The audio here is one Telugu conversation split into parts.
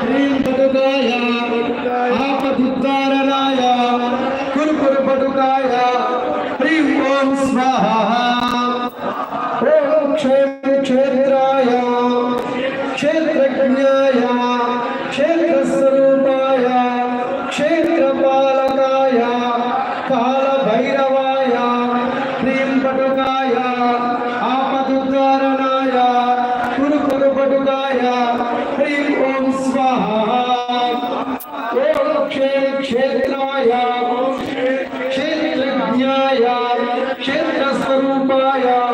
హ్రీం పటుకాయ ఆపదుద్ధారణాయ కురు కురు పటుకాయ హ్రీం ఓం స్వాహ মায়া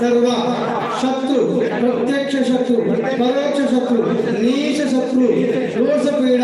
సర్వ శత్రు ప్రత్యక్ష శత్రు పరోక్ష శత్రు నీచ శత్రు దోష పీడ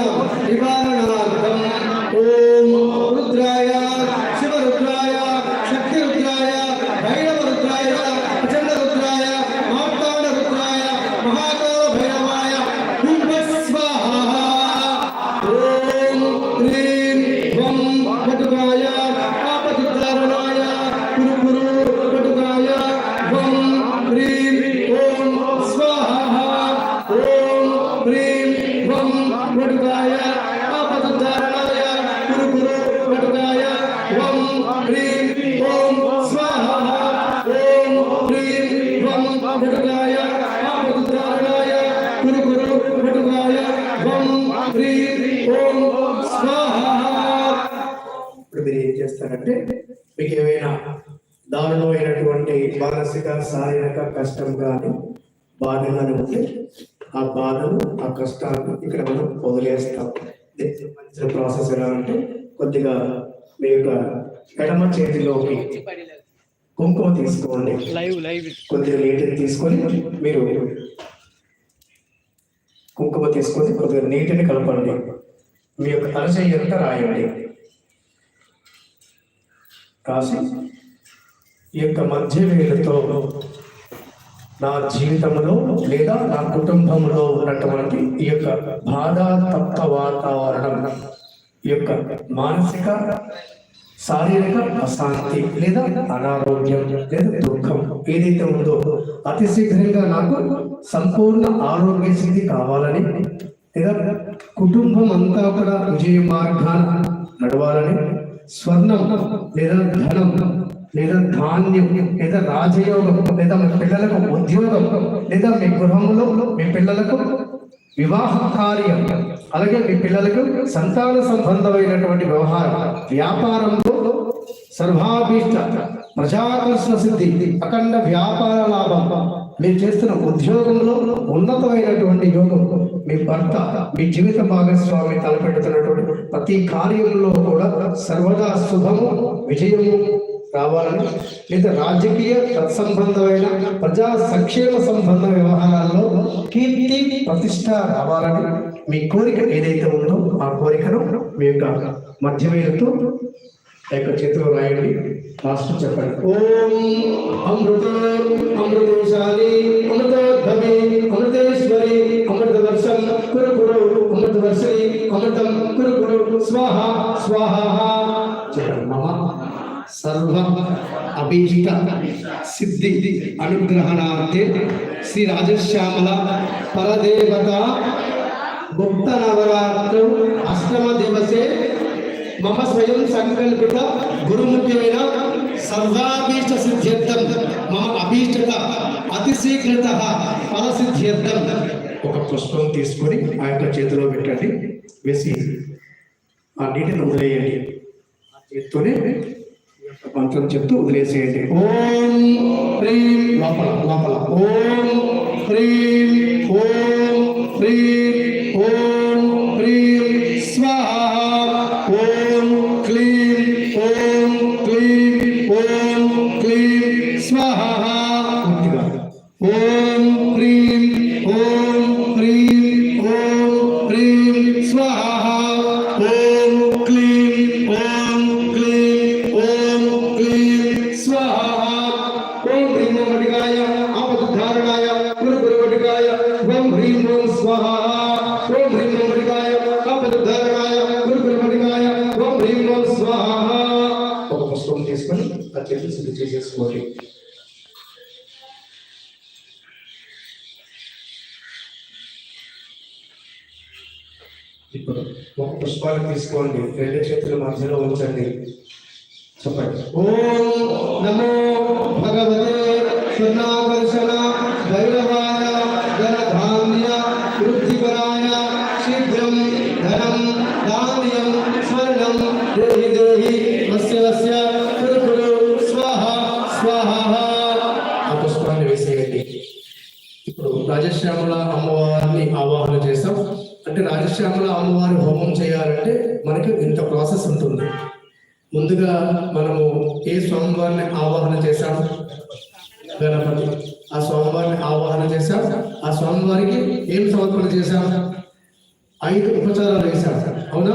ఓం స్వాహ ఇప్పుడు మీరు ఏం చేస్తారంటే మీకు ఏమైనా దారుణమైనటువంటి మానసిక శారీరక కష్టం కానీ బాధ కానీ ఉంటే ఆ బాధను ఆ కష్టాన్ని ఇక్కడ మనం వదిలేస్తాం ప్రాసెస్ ఎలా అంటే కొద్దిగా మీ యొక్క ఎడమ చేతిలోకి కుంకుమ తీసుకోండి. Live live. కొద్దిగా నీటిని తీసుకొని మీరు కుంకుమ తీసుకొని కొద్దిగా నీటిని కలపండి. మీ యొక్క తలచేయి ఎంత రాయండి. రాసి ఈ యొక్క మధ్య వేలతో నా జీవితంలో లేదా నా కుటుంబంలో ఉన్నటువంటి ఈ యొక్క బాధాతప్త వాతావరణం ఈ యొక్క మానసిక శారీరక అశాంతి లేదా అనారోగ్యం లేదా దుఃఖం ఏదైతే ఉందో అతి శీఘ్రంగా నాకు సంపూర్ణ ఆరోగ్య స్థితి కావాలని లేదా కుటుంబం అంతా కూడా విజయ మార్గాన నడవాలని స్వర్ణం లేదా ధనం లేదా ధాన్యం లేదా రాజయోగం లేదా మీ పిల్లలకు ఉద్యోగం లేదా మీ గృహంలో మీ పిల్లలకు వివాహ కార్యం అలాగే మీ పిల్లలకు సంతాన సంబంధమైనటువంటి వ్యవహారం వ్యాపారం సర్వాభీష్ట ప్రజాకర్షణ సిద్ధి అఖండ వ్యాపార లాభం. మీరు చేస్తున్న ఉద్యోగంలో ఉన్నతమైనటువంటి యోగం. మీ భర్త మీ జీవిత భాగస్వామి తలపెడుతున్నటువంటి ప్రతి కార్యంలో కూడా సర్వదా శుభము విజయము రావాలని లేదా రాజకీయ తత్సంబంధమైన ప్రజా సంక్షేమ సంబంధ వ్యవహారాల్లో కీర్తి ప్రతిష్ట రావాలని మీ కోరిక ఏదైతే ఉందో ఆ కోరికను మీ యొక్క మధ్యవేలుతో యొక్క చేతిలో రాయండి. మాస్టర్ చెప్పండి. ఓం అమృత అమృతేశాలి అమృతోద్భవి అమృతేశ్వరి అమృత వర్షం కురు కురు అమృత వర్షి అమృతం కురు కురు స్వాహ స్వాహ. చెప్పండి మమ. సర్వ అభీష్ట సిద్ధి అనుగ్రహణార్థే శ్రీ రాజశ్యామల పరదేవత గుప్త నవరాత్రి అష్టమ దివసే మమ స్వయం సంకల్పిత గురుముఖ్యమైన సర్వాభీష్ట సిద్ధ్యర్థం మమ అభీష్టత అతి శీఘ్రత ఫలసిద్ధ్యర్థం ఒక పుష్పం తీసుకొని ఆ యొక్క చేతిలో పెట్టండి. వేసి ఆ నీటిని వదిలేయండి. ఆ చేత్తోనే మంత్రం చెప్తూ వదిలేసేయండి. ఓం హ్రీం లోపల లోపల. ఓం హ్రీం ఓం హ్రీం తీసుకోండి. రెండు చేతుల మధ్యలో ఉంచండి. చెప్పండి. ఓం నమో ఐదు ఉపచారాలు వేశాం అవునా?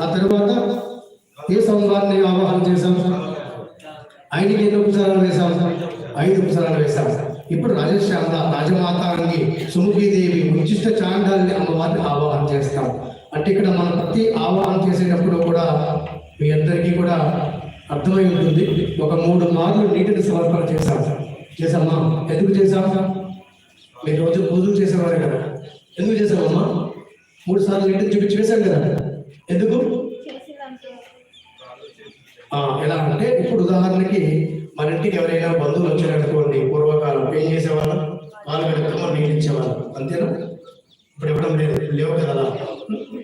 ఆ తర్వాత ఏ స్వామివారిని ఆవాహన చేశాం ఆయనకి ఎన్ని ఉపచారాలు వేశాం ఐదు ఉపచారాలు వేశాం ఇప్పుడు రాజశ్యామల రాజమాతాంగి సుముఖీదేవి ఉచిష్ట చాండాలని అమ్మవారిని ఆవాహన చేస్తాం. అంటే ఇక్కడ మనం ప్రతి ఆవాహన చేసేటప్పుడు కూడా మీ అందరికీ కూడా అర్థమై ఉంటుంది. ఒక మూడు మార్లు నీటిని సమర్పణ చేశాం. చేశామా? ఎందుకు చేశాం? మీరు రోజు పూజలు చేసేవారు కదా. ఎందుకు చేసామమ్మా మూడు సార్లు నీటిని చూపించి వేశాం కదా. ఎందుకు? ఎలా అంటే ఇప్పుడు ఉదాహరణకి మన ఇంటికి ఎవరైనా బంధువులు వచ్చారనుకోండి పూర్వకాలం ఏం చేసేవాళ్ళం? వాళ్ళు పెట్టుకుని నీళ్ళు ఇచ్చేవాళ్ళం. అంతేనా? ఇప్పుడు ఇవ్వడం లేదు లేవు కదా.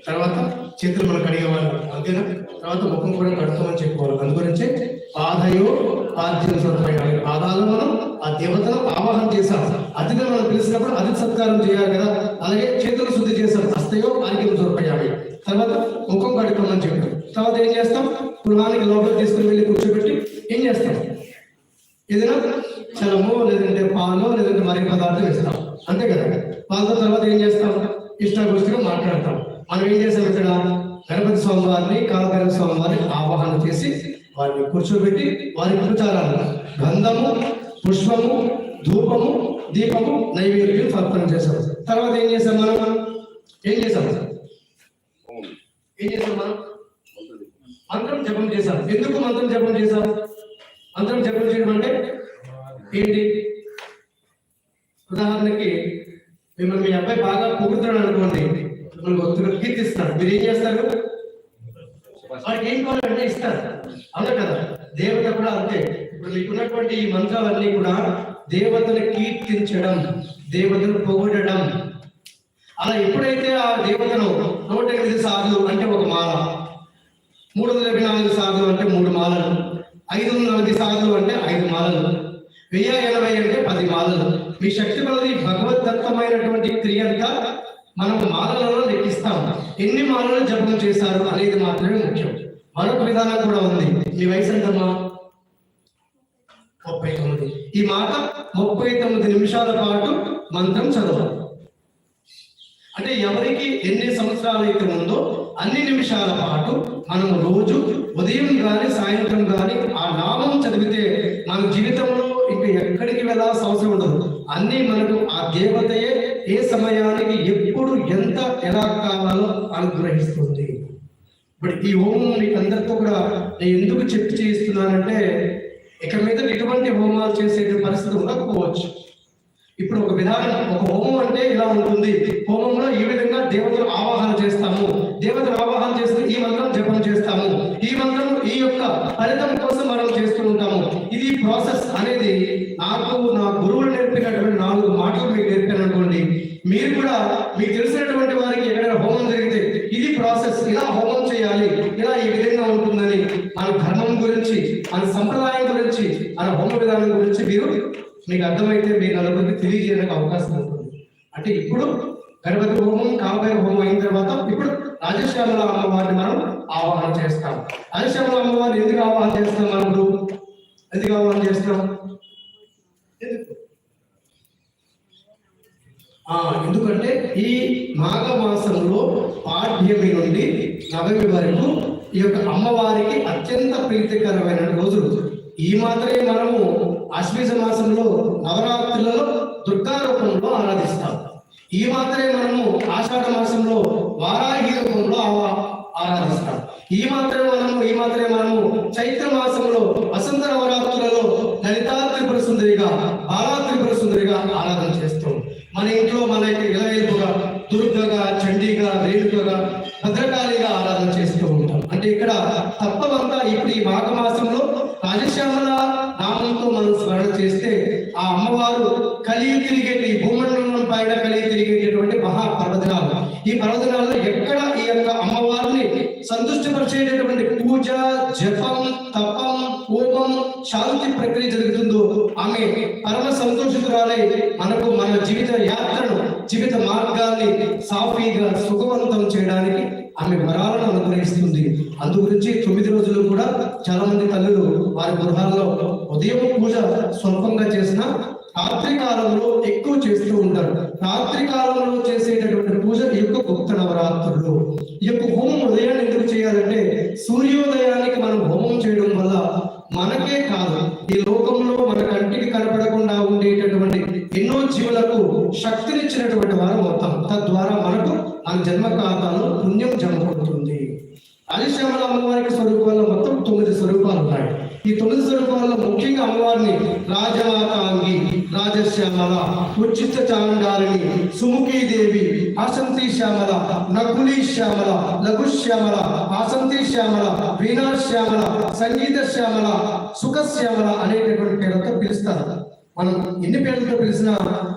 తర్వాత చేతులు మనం కడిగేవాళ్ళం. అంతేనా? తర్వాత ముఖం కూడా కడుతామని చెప్పుకోవాలి అందుగురించే పాదయో పాద్యం సత్పయాలి పాదాలు మనం ఆ దేవతను ఆవాహన చేశాం. అతిథులు మనం పిలిచినప్పుడు అతిథి సత్కారం చేయాలి కదా. అలాగే చేతులు శుద్ధి చేశాం. హస్తయో ఆరోగ్యం సత్పయాలి తర్వాత ముఖం కడుక్కోమని చెప్పాం. తర్వాత ఏం చేస్తాం? గృహానికి లోపల తీసుకుని వెళ్ళి కూర్చోబెట్టి ఏం చేస్తాం? ఏదైనా చలమో లేదంటే పాలో లేదంటే మరి పదార్థం ఇస్తాం అంతే కదా. పాలతో తర్వాత ఏం చేస్తాం? ఇష్టాగోష్ఠిగా మాట్లాడతాం. మనం ఏం చేస్తాం ఇక్కడ? గణపతి స్వామి వారిని కాలభైరవ స్వామి వారిని ఆవాహన చేసి వారిని కూర్చోబెట్టి వారి ఉపచారాలు గంధము పుష్పము ధూపము దీపము నైవేద్యం సమర్పణ చేశాం. తర్వాత ఏం చేస్తాం మనం? ఏం చేసాం ఏం చేసాం మనం? మంత్రం జపం చేశాం. ఎందుకు మంత్రం జపం చేశాం? మంత్రం జపం చేయడం అంటే ఏంటి? ఉదాహరణకి మిమ్మల్ని మీ అబ్బాయి బాగా పొగుడుతున్నాడు అనుకోండి. మిమ్మల్ని ఒత్తుగా కీర్తిస్తాడు మీరు ఏం చేస్తారు? వాడికి ఏం కావాలంటే ఇస్తారు. అవునా కదా. దేవత కూడా అంతే. ఇప్పుడు మీకున్నటువంటి ఈ మంత్రాలన్నీ కూడా దేవతను కీర్తించడం దేవతను పొగడడం. అలా ఎప్పుడైతే ఆ దేవతను నూట ఎనిమిది సార్లు అంటే ఒక మాల మూడు వందల ఇరవై నాలుగు సార్లు అంటే మూడు మాలలు ఐదు వందల నలభై సార్లు అంటే ఐదు మాలలు వెయ్యి ఎనభై అంటే పది మాలలు. మీ శక్తి కొలది భగవద్దత్తమైనటువంటి క్రియ అంతా మనం మాలలలో లెక్కిస్తాం ఎన్ని మాలలు జపం చేశారు అనేది మాత్రమే ముఖ్యం. మరొక విధానం కూడా ఉంది. మీ వయసు ఎంతమ్మా ముప్పై తొమ్మిది. ఈ మాట ముప్పై తొమ్మిది నిమిషాల పాటు మంత్రం చదవాలి. అంటే ఎవరికి ఎన్ని సంవత్సరాలు అయితే ఉందో అన్ని నిమిషాల పాటు మనం రోజు ఉదయం కానీ సాయంత్రం కానీ ఆ నామం చదివితే మన జీవితంలో ఇంకా ఎక్కడికి వెళ్ళాల్సిన అవసరం ఉండదు. అన్ని మనకు ఆ దేవతయే ఏ సమయానికి ఎప్పుడు ఎంత ఎలా కావాలో అనుగ్రహిస్తుంది. ఇప్పుడు ఈ హోమం మీకు అందరితో కూడా నేను ఎందుకు చెప్పి చేయిస్తున్నానంటే ఇక మీద ఎటువంటి హోమాలు చేసే పరిస్థితి ఉండకపోవచ్చు. ఇప్పుడు ఒక విధానం ఒక హోమం అంటే ఇలా ఉంటుంది. హోమంలో ఈ విధంగా దేవతలు ఆవాహన చేస్తాము. దేవతలు ఆవాహన చేస్తూ ఈ మంత్రం జపం చేస్తాము. ఈ మంత్రం ఈ యొక్క ఫలితం కోసం మనం చేస్తూ ఉంటాము. ఇది ప్రాసెస్ అనేది నాకు నా గురువులు నేర్పినటువంటి నాలుగు మాటలు మీకు నేర్పాను అనుకోండి మీరు కూడా మీకు తెలిసినటువంటి వారికి ఎక్కడైనా హోమం జరిగితే ఇది ప్రాసెస్. ఇలా హోమం చేయాలి. ఇలా ఈ విధంగా ఉంటుందని మన ధర్మం గురించి మన సంప్రదాయం గురించి మన హోమ విధానం గురించి మీరు మీకు అర్థమైతే మీ నలుగురికి తెలియజేయడానికి అవకాశం ఉంటుంది. అంటే ఇప్పుడు గణపతి హోమం కామభైర హోమం అయిన తర్వాత ఇప్పుడు రాజశ్యామల అమ్మవారిని మనం ఆవాహన చేస్తాం. రాజశ్యామల అమ్మవారిని ఎందుకు ఆవాహన చేస్తాం మనం ఎందుకు ఆవాహన చేస్తాం? ఆ ఎందుకంటే ఈ మాఘ మాసంలో పాఠ్యమి నుండి నవమి వరకు ఈ యొక్క అమ్మవారికి అత్యంత ప్రీతికరమైన రోజులు. ఈ మాత్రమే మనము ఆశ్వీజ మాసంలో నవరాత్రులలో దుర్గా రూపంలో ఆరాధిస్తాం ఈ మాత్రమే మనము ఆషాఢ మాసంలో వారాహి రూపంలో ఆరాధిస్తాం. ఈ మాత్రమే మనము ఈ మాత్రమే మనము చైత్ర మాసంలో వసంత నవరాత్రులలో లలితా త్రిపుర సుందరిగా బాలా త్రిపుర సుందరిగా ఆరాధన చేస్తాం. మన ఇంట్లో మన యొక్క దుర్గగా చండీగా రేణుకగా భద్రకాళిగా ఆరాధన చేస్తూ ఉంటాం. అంటే ఇక్కడ తత్వమంతా ఇప్పుడు ఈ మాఘమాసంలో రాజశ్యామల నామంతో మనం స్మరణ చేస్తే ఆ అమ్మవారు కలిగి తిరిగేటి ఈ భూమండలం పైన కలిగి తిరిగేటటువంటి మహా పర్వదినాలు. ఈ పర్వదినాల్లో ఎక్కడ ఈ యొక్క అమ్మవారిని సంతృష్టిపరిచేటటువంటి పూజ జపం తపం హోమం శాంతి ప్రక్రియ జరుగుతుందో ఆమె పరమ సంతోషితురాలై మనకు మన జీవిత యాత్రను జీవిత మార్గాన్ని సాఫీగా సుఖవంతం చేయడానికి ఆమె వరాలను అనుగ్రహిస్తుంది అందు గురించి తొమ్మిది రోజులు కూడా చాలా మంది తల్లులు వారి గృహాల్లో ఉదయం పూజ స్వల్పంగా చేసిన రాత్రి కాలంలో ఎక్కువ చేస్తూ ఉంటారు రాత్రి కాలంలో చేసేటటువంటి పూజ ఈ యొక్క గుప్త నవరాత్రులు ఈ యొక్క హోమం ఉదయాన్ని ఎందుకు చేయాలంటే సూర్యోదయానికి మనం హోమం చేయడం వల్ల మనకే కాదు ఈ లోకంలో మన కంటికి కనపడకుండా ఉండేటటువంటి ఎన్నో జీవులకు శక్తినిచ్చినటువంటి వారు మొత్తం తద్వారా ఆ జన్మ ఖాతాలో పుణ్యం జమ పడుతుంది ఆదిశ్యామల అమ్మవారికి స్వరూపాల్లో మొత్తం తొమ్మిది స్వరూపాలు ఉన్నాయి ఈ తొమ్మిది స్వరూపాల్లో ముఖ్యంగా అమ్మవారిని రాజమాతాంగి రాజశ్యామల ఉచిత చాండాలిని సుముఖీదేవి ఆసంతి శ్యామల నకులి శ్యామల లఘు శ్యామల ఆసంతి శ్యామల వీణా శ్యామల సంగీత శ్యామల సుఖ శ్యామల అనేటటువంటి పేరుతో పిలుస్తారు. మనం ఎన్ని పేర్లతో పిలిచినా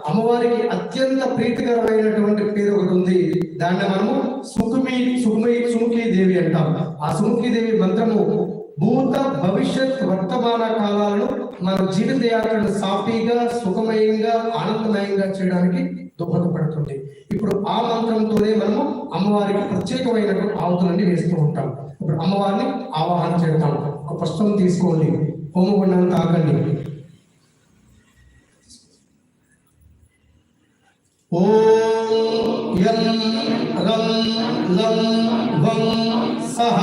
అమ్మవారికి అత్యంత ప్రీతికరమైనటువంటి పేరు ఒకటి ఉంది. దాన్ని మనము సుఖమి సుఖమి సుముఖి దేవి అంటాం. ఆ సుముఖి దేవి మంత్రము భూత భవిష్యత్ వర్తమాన కాలాలను మన జీవిత యాత్రను సాఫీగా సుఖమయంగా ఆనందమయంగా చేయడానికి దోహదపడుతుంది. ఇప్పుడు ఆ మంత్రంతోనే మనము అమ్మవారికి ప్రత్యేకమైనటువంటి ఆవుతులన్నీ వేస్తూ ఉంటాం. ఇప్పుడు అమ్మవారిని ఆవాహన చేస్తాం ఒక పుష్పం తీసుకోండి. హోమగుండం తాకండి. ఓం యం రం లం వం సహ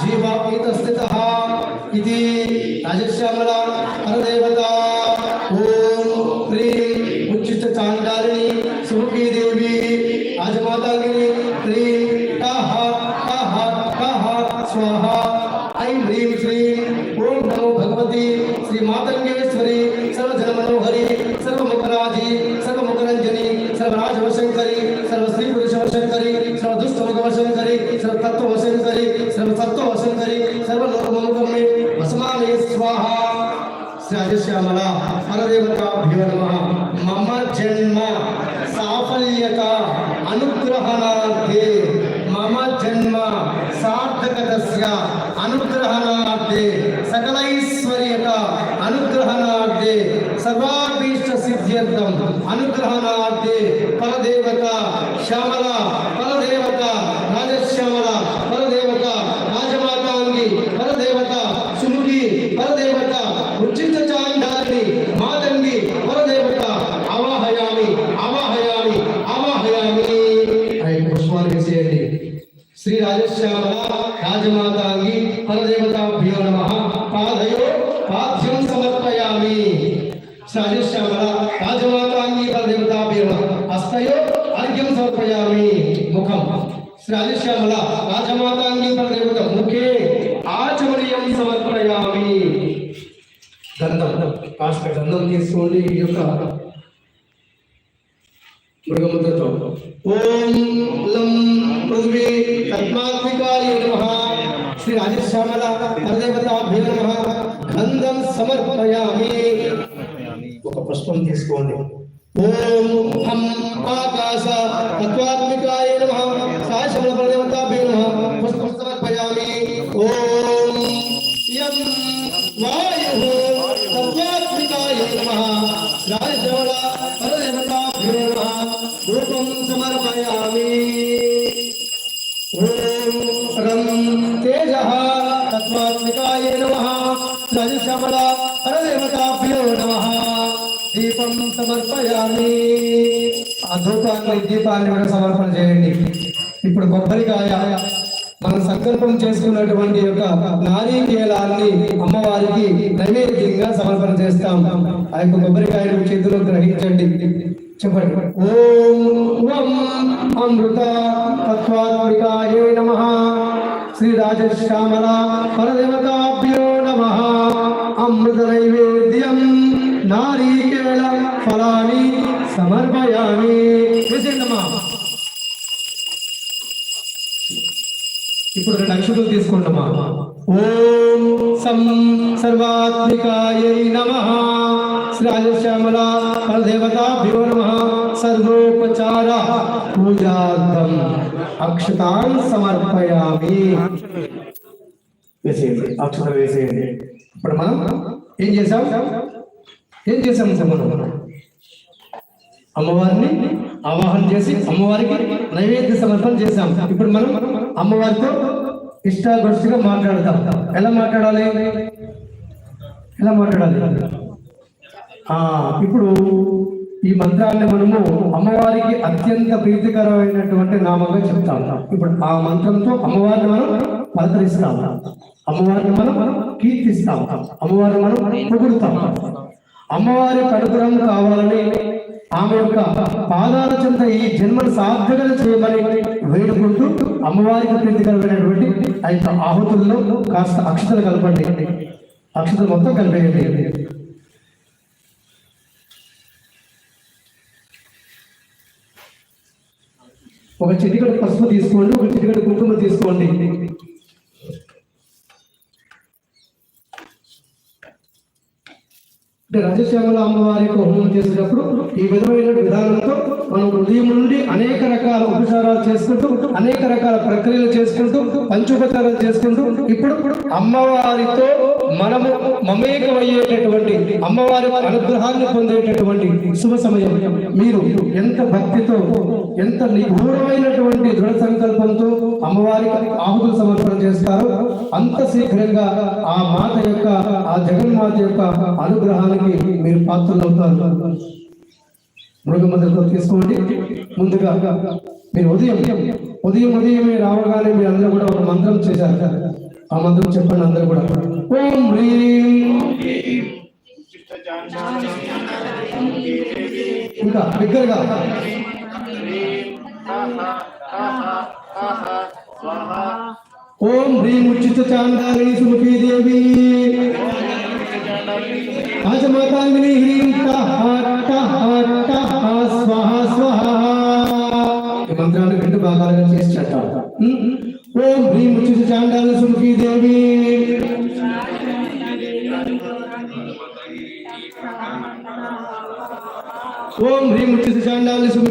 జీవాపీత స్థిత ఇది రాజశ్యామల పరదేవత ఓం హ్రీం ఉచ్చిత చాండాలిని సుముఖీ దేవి రాజమాతాగిరి హ్రీం టహ టహ టహ స్వాహ ఐం హ్రీం శ్రీం ఓం నమో భగవతి శ్రీ మాతంగేశ్వరి సర్వజన మనోహరి సర్వముఖరాజి సర్వముఖరంజని సర్వరాజవశంకరి సర్వ స్త్రీ పురుష వశంకరి సర్వ దుష్ట ముఖ వశంకరి సర్వ తత్వ వశంకరి సర్వ సత్వ వశంకరి సర్వ లోకముఖమే వసమాలయ స్వాహ రాజశ్యామల పరదేవతాభ్యో నమ మమ జన్మ సాఫల్యత అనుగ్రహణార్థే మమ జన్మ సార్థకతస్య అనుగ్రహణార్థే సకలైశ్వర్యత అనుగ్రహణార్థే సర్వాభీష్ట సిద్ధ్యర్థం అనుగ్రహణార్థే పరదేవత శ్యామల పరదేవత రాజశ్యామల పరదేవత రాజమాతాంగి పరదేవత సుముఖి పరదేవత ఉచిత చాండాలిని మాతంగి పరదేవత అవాహయామి అవాహయామి అవాహయామి ఆయన పుష్పాలు వేసేయండి శ్రీ రాజశ్యామల రాజమాతాంగి పరదేవతాభ్యో నమ పాదయో పాద్యం సమర్పయామి శ్రీ రాజశ్యామల రాజమాతాంగి హస్తయో అర్ఘ్యం సమర్పయామి ముఖం. శ్రీ ఒక పుష్పం సమర్పయామి. ఆ ధూపాన్ని దీపాన్ని కూడా సమర్పణ చేయండి. ఇప్పుడు కొబ్బరికాయ మనం సంకల్పం చేసుకున్నటువంటి యొక్క నారీకేలాన్ని అమ్మవారికి నైవేద్యంగా సమర్పణ చేస్తాం. ఆ యొక్క కొబ్బరికాయను చేతిలో గ్రహించండి. చెప్పండి. ఓం వం అమృత తత్వాత్మికాయ నమ. శ్రీ రాజశ్యామల పరదేవతాభ్యో నమ. అమృత నైవేద్యం నారీకేళ ఫలాని సమర్పయామి వేసేయండమ్మా. ఇప్పుడు రెండు అక్షతులు తీసుకుంటామా ఓం సం సర్వాత్మికాయ నమ. శ్రీ రాజశ్యామల పరదేవతాభ్యో నమ. సర్వోపచార పూజార్థం అక్షతాన్ సమర్పయామి. వేసేయండి అక్షత వేసేయండి. ఇప్పుడు మనం ఏం చేసాం ఏం చేశాము సార్ మనం అమ్మవారిని ఆవాహన చేసి అమ్మవారికి నైవేద్య సమర్పణ చేశాం ఇప్పుడు మనం అమ్మవారితో ఇష్టాగోష్ఠిగా మాట్లాడతాం. ఎలా మాట్లాడాలి? ఎలా మాట్లాడాలి? ఇప్పుడు ఈ మంత్రాన్ని మనము అమ్మవారికి అత్యంత ప్రీతికరమైనటువంటి నామంగా చెప్తాం. ఇప్పుడు ఆ మంత్రంతో అమ్మవారిని మనం పలకరిస్తాం. అమ్మవారిని మనం కీర్తిస్తాం. అమ్మవారిని మనం పొగుడుతాం. అమ్మవారి కనుగ్రహం కావాలని ఆమె యొక్క పాదాల చెంత ఈ జన్మను సార్థకత చేయమని వేడుకుంటూ అమ్మవారికి ప్రీతికరమైనటువంటి ఆ యొక్క ఆహుతుల్లో కాస్త అక్షతలు కలపండి. అక్షతలు మొత్తం కలిపేయండి. ఒక చిటికడు పసుపు తీసుకోండి ఒక చిటికడు కుంకుమ తీసుకోండి. అంటే రాజశ్యామల అమ్మవారికి హోమం చేసేటప్పుడు ఈ విధమైన విధానంతో మనం ఉదయం నుండి అనేక రకాల ఉపచారాలు చేసుకుంటూ అనేక రకాల ప్రక్రియలు చేసుకుంటూ పంచోపచారాలు చేసుకుంటూ ఇప్పుడు అమ్మవారితో మనము మమేకమయ్యేటటువంటి అమ్మవారి అనుగ్రహాన్ని పొందేటటువంటి శుభ సమయం. మీరు ఎంత భక్తితో ఎంత నిగూఢమైనటువంటి దృఢ సంకల్పంతో అమ్మవారికి ఆహుతులు సమర్పణ చేస్తారో అంత శీఘ్రంగా ఆ మాత యొక్క ఆ జగన్మాత యొక్క అనుగ్రహానికి మీరు పాత్రలవుతారు మృగమంత్రంతో తీసుకోండి. ముందుగా మీరు ఉదయం ఉదయం ఉదయం రావగానే మీరు అందరూ కూడా ఒక మంత్రం చేశారు. ఆ మంత్రం చెప్పండి అందరూ కూడా. ఓం హ్రీం. ఇంకా బిగ్గరగా. ఓం హ్రీం ఉచిత చాందాలిని సుముఖీ దేవి. రాజమాతాంగిని హ్రీం టహ టహ టహ స్వహ స్వహ ఈ మంత్రాన్ని రెండు భాగాలుగా చేసి చెప్తాం ఓం హ్రీం ఉచిత దేవి ఓం హ్రీం ఉచ్చి శాండాలి సుముఖి